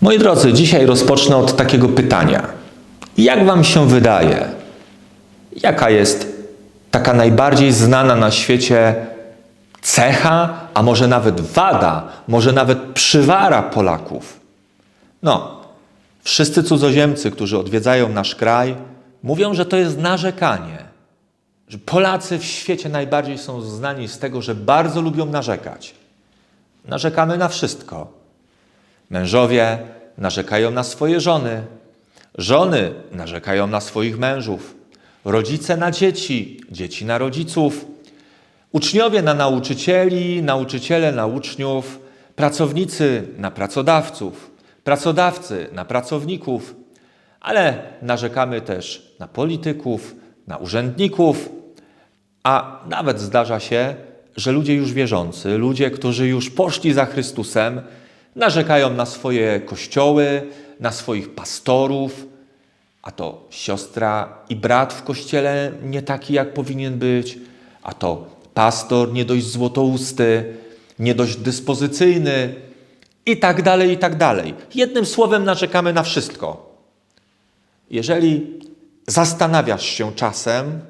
Moi drodzy, dzisiaj rozpocznę od takiego pytania. Jak Wam się wydaje, jaka jest taka najbardziej znana na świecie cecha, a może nawet wada, może nawet przywara Polaków? No, wszyscy cudzoziemcy, którzy odwiedzają nasz kraj, mówią, że to jest narzekanie. Że Polacy w świecie najbardziej są znani z tego, że bardzo lubią narzekać. Narzekamy na wszystko. Mężowie narzekają na swoje żony, żony narzekają na swoich mężów, rodzice na dzieci, dzieci na rodziców, uczniowie na nauczycieli, nauczyciele na uczniów, pracownicy na pracodawców, pracodawcy na pracowników, ale narzekamy też na polityków, na urzędników, a nawet zdarza się, że ludzie już wierzący, ludzie, którzy już poszli za Chrystusem, narzekają na swoje kościoły, na swoich pastorów, a to siostra i brat w kościele nie taki, jak powinien być, a to pastor nie dość złotousty, nie dość dyspozycyjny i tak dalej, i tak dalej. Jednym słowem narzekamy na wszystko. Jeżeli zastanawiasz się czasem,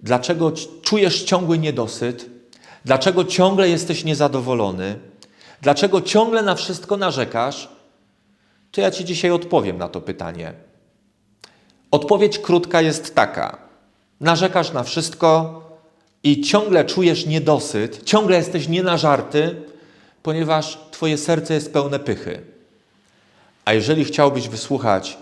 dlaczego czujesz ciągły niedosyt, dlaczego ciągle jesteś niezadowolony, dlaczego ciągle na wszystko narzekasz, to ja Ci dzisiaj odpowiem na to pytanie. Odpowiedź krótka jest taka: narzekasz na wszystko i ciągle czujesz niedosyt, ciągle jesteś nienażarty, ponieważ Twoje serce jest pełne pychy. A jeżeli chciałbyś wysłuchać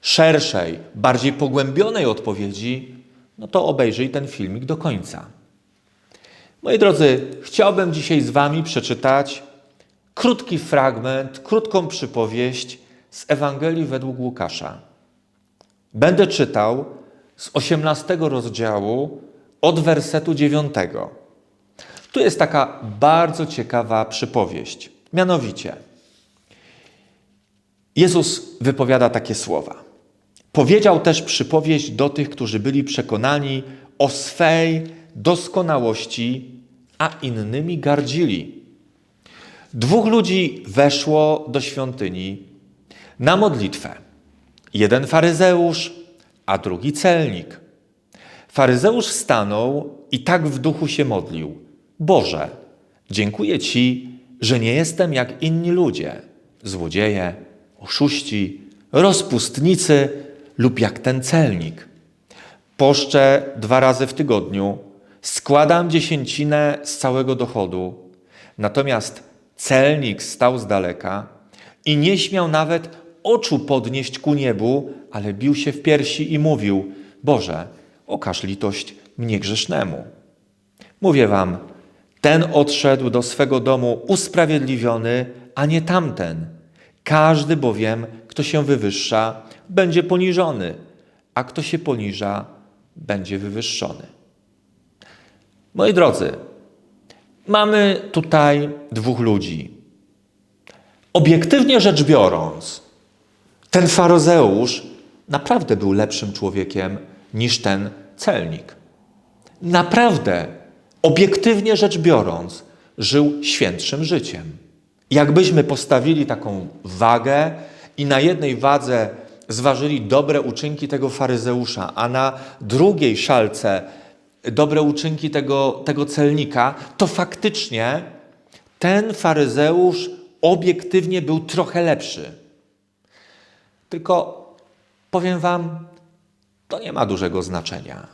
szerszej, bardziej pogłębionej odpowiedzi, no to obejrzyj ten filmik do końca. Moi drodzy, chciałbym dzisiaj z Wami przeczytać krótki fragment, krótką przypowieść z Ewangelii według Łukasza. Będę czytał z 18 rozdziału od wersetu 9. Tu jest taka bardzo ciekawa przypowieść. Mianowicie, Jezus wypowiada takie słowa. Powiedział też przypowieść do tych, którzy byli przekonani o swej doskonałości, a innymi gardzili. Dwóch ludzi weszło do świątyni na modlitwę. Jeden faryzeusz, a drugi celnik. Faryzeusz stanął i tak w duchu się modlił: Boże, dziękuję Ci, że nie jestem jak inni ludzie, złodzieje, oszuści, rozpustnicy lub jak ten celnik. Poszczę dwa razy w tygodniu, składam dziesięcinę z całego dochodu. Natomiast celnik stał z daleka i nie śmiał nawet oczu podnieść ku niebu, ale bił się w piersi i mówił: Boże, okaż litość mnie grzesznemu. Mówię wam, ten odszedł do swego domu usprawiedliwiony, a nie tamten. Każdy bowiem, kto się wywyższa, będzie poniżony, a kto się poniża, będzie wywyższony. Moi drodzy, mamy tutaj dwóch ludzi. Obiektywnie rzecz biorąc, ten faryzeusz naprawdę był lepszym człowiekiem niż ten celnik. Naprawdę, obiektywnie rzecz biorąc, żył świętszym życiem. Jakbyśmy postawili taką wagę i na jednej wadze zważyli dobre uczynki tego faryzeusza, a na drugiej szalce dobre uczynki tego, tego celnika, to faktycznie ten faryzeusz obiektywnie był trochę lepszy. Tylko powiem Wam, to nie ma dużego znaczenia.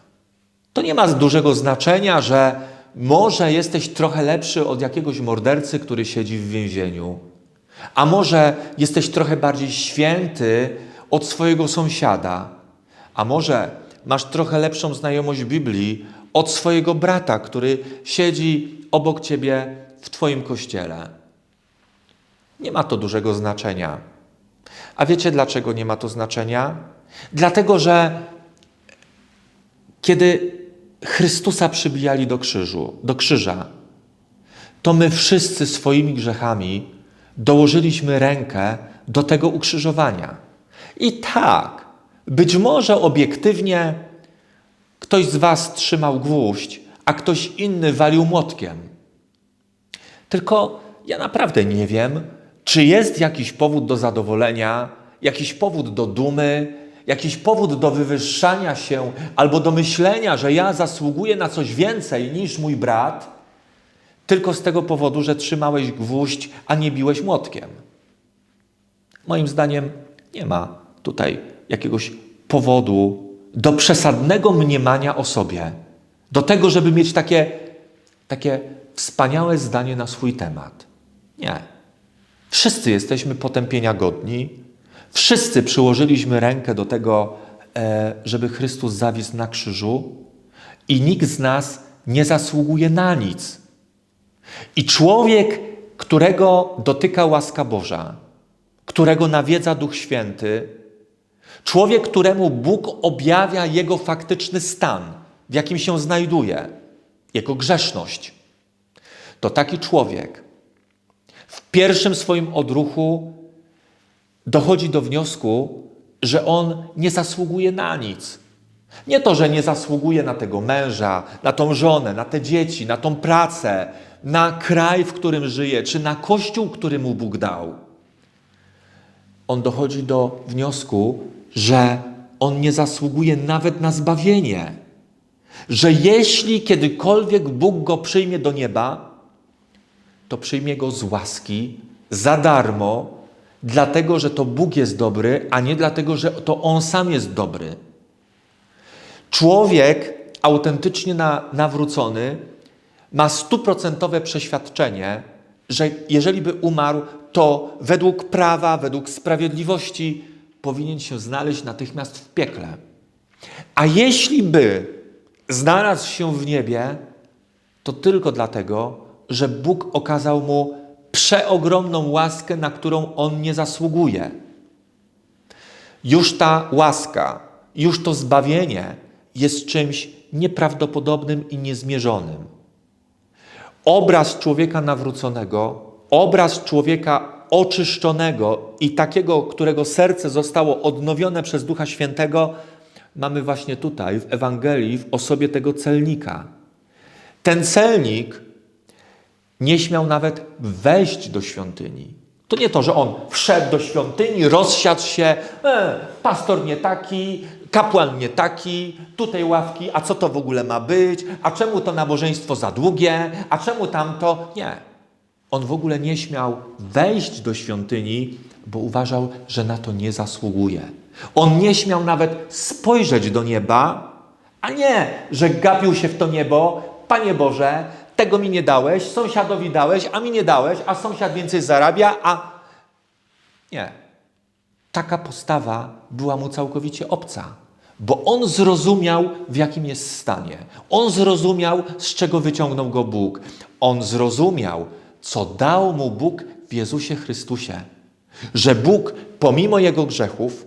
To nie ma dużego znaczenia, że może jesteś trochę lepszy od jakiegoś mordercy, który siedzi w więzieniu, a może jesteś trochę bardziej święty od swojego sąsiada, a może masz trochę lepszą znajomość Biblii od swojego brata, który siedzi obok ciebie w Twoim kościele. Nie ma to dużego znaczenia. A wiecie dlaczego nie ma to znaczenia? Dlatego, że kiedy Chrystusa przybijali do krzyżu, do krzyża, to my wszyscy swoimi grzechami dołożyliśmy rękę do tego ukrzyżowania. I tak, być może obiektywnie ktoś z Was trzymał gwóźdź, a ktoś inny walił młotkiem. Tylko ja naprawdę nie wiem, czy jest jakiś powód do zadowolenia, jakiś powód do dumy, jakiś powód do wywyższania się albo do myślenia, że ja zasługuję na coś więcej niż mój brat, tylko z tego powodu, że trzymałeś gwóźdź, a nie biłeś młotkiem. Moim zdaniem nie ma tutaj jakiegoś powodu do przesadnego mniemania o sobie, do tego, żeby mieć takie, takie wspaniałe zdanie na swój temat. Nie. Wszyscy jesteśmy potępienia godni, wszyscy przyłożyliśmy rękę do tego, e, żeby Chrystus zawisł na krzyżu i nikt z nas nie zasługuje na nic. I człowiek, którego dotyka łaska Boża, którego nawiedza Duch Święty, człowiek, któremu Bóg objawia jego faktyczny stan, w jakim się znajduje, jego grzeszność, to taki człowiek w pierwszym swoim odruchu dochodzi do wniosku, że on nie zasługuje na nic. Nie to, że nie zasługuje na tego męża, na tą żonę, na te dzieci, na tą pracę, na kraj, w którym żyje, czy na kościół, który mu Bóg dał. On dochodzi do wniosku, że on nie zasługuje nawet na zbawienie. Że jeśli kiedykolwiek Bóg go przyjmie do nieba, to przyjmie go z łaski, za darmo, dlatego że to Bóg jest dobry, a nie dlatego, że to on sam jest dobry. Człowiek autentycznie na, nawrócony ma stuprocentowe przeświadczenie, że jeżeli by umarł, to według prawa, według sprawiedliwości powinien się znaleźć natychmiast w piekle. A jeśli by znalazł się w niebie, to tylko dlatego, że Bóg okazał mu przeogromną łaskę, na którą on nie zasługuje. Już ta łaska, już to zbawienie jest czymś nieprawdopodobnym i niezmierzonym. Obraz człowieka nawróconego, obraz człowieka oczyszczonego i takiego, którego serce zostało odnowione przez Ducha Świętego, mamy właśnie tutaj w Ewangelii w osobie tego celnika. Ten celnik nie śmiał nawet wejść do świątyni. To nie to, że on wszedł do świątyni, rozsiadł się, e, pastor nie taki, kapłan nie taki, tutaj ławki, a co to w ogóle ma być, a czemu to nabożeństwo za długie, a czemu tamto? Nie. On w ogóle nie śmiał wejść do świątyni, bo uważał, że na to nie zasługuje. On nie śmiał nawet spojrzeć do nieba, a nie, że gapił się w to niebo, Panie Boże, tego mi nie dałeś, sąsiadowi dałeś, a mi nie dałeś, a sąsiad więcej zarabia, a. Nie. Taka postawa była mu całkowicie obca, bo on zrozumiał, w jakim jest stanie. On zrozumiał, z czego wyciągnął go Bóg. On zrozumiał, co dał mu Bóg w Jezusie Chrystusie. Że Bóg, pomimo jego grzechów,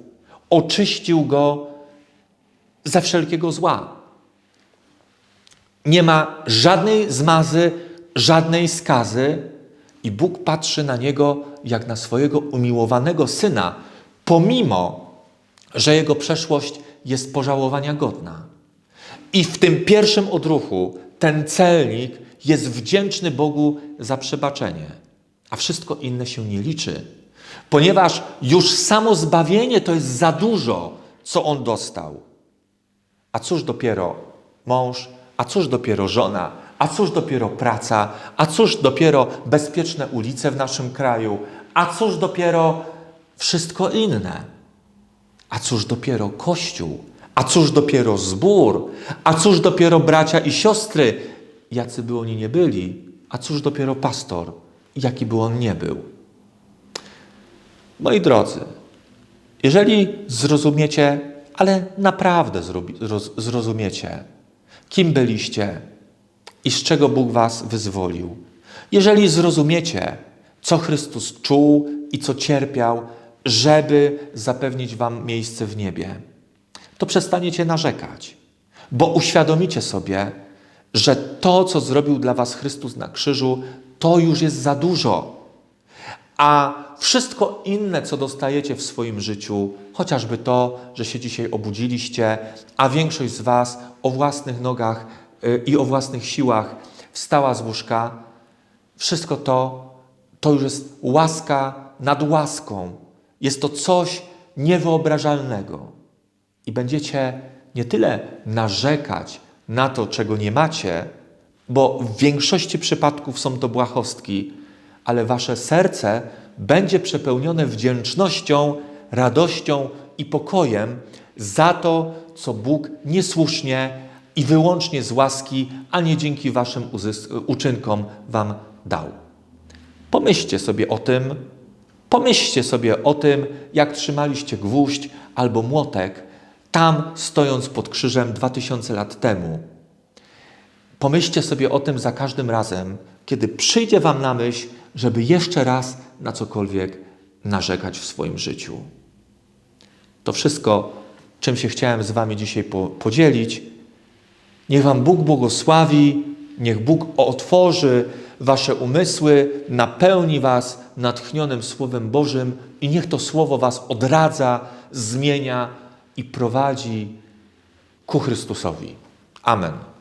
oczyścił go ze wszelkiego zła. Nie ma żadnej zmazy, żadnej skazy, i Bóg patrzy na niego jak na swojego umiłowanego syna, pomimo, że jego przeszłość jest pożałowania godna. I w tym pierwszym odruchu ten celnik jest wdzięczny Bogu za przebaczenie, a wszystko inne się nie liczy, ponieważ już samo zbawienie to jest za dużo, co on dostał. A cóż dopiero mąż, a cóż dopiero żona, a cóż dopiero praca, a cóż dopiero bezpieczne ulice w naszym kraju, a cóż dopiero wszystko inne. A cóż dopiero Kościół, a cóż dopiero zbór, a cóż dopiero bracia i siostry, jacy by oni nie byli, a cóż dopiero pastor, jaki by on nie był. Moi drodzy, jeżeli zrozumiecie, ale naprawdę zrozumiecie, kim byliście i z czego Bóg was wyzwolił, jeżeli zrozumiecie, co Chrystus czuł i co cierpiał, żeby zapewnić wam miejsce w niebie, to przestaniecie narzekać, bo uświadomicie sobie, że to, co zrobił dla was Chrystus na krzyżu, to już jest za dużo. A wszystko inne, co dostajecie w swoim życiu, chociażby to, że się dzisiaj obudziliście, a większość z was o własnych nogach y, i o własnych siłach wstała z łóżka, wszystko to, to już jest łaska nad łaską. Jest to coś niewyobrażalnego. I będziecie nie tyle narzekać na to, czego nie macie, bo w większości przypadków są to błahostki, ale wasze serce będzie przepełnione wdzięcznością, radością i pokojem za to, co Bóg niesłusznie i wyłącznie z łaski, a nie dzięki waszym uczynkom wam dał. Pomyślcie sobie o tym, pomyślcie sobie o tym, jak trzymaliście gwóźdź albo młotek tam stojąc pod krzyżem 2000 lat temu. Pomyślcie sobie o tym za każdym razem, kiedy przyjdzie Wam na myśl, żeby jeszcze raz na cokolwiek narzekać w swoim życiu. To wszystko, czym się chciałem z Wami dzisiaj po- podzielić. Niech Wam Bóg błogosławi, niech Bóg otworzy Wasze umysły, napełni Was natchnionym Słowem Bożym i niech to Słowo Was odradza, zmienia i prowadzi ku Chrystusowi. Amen.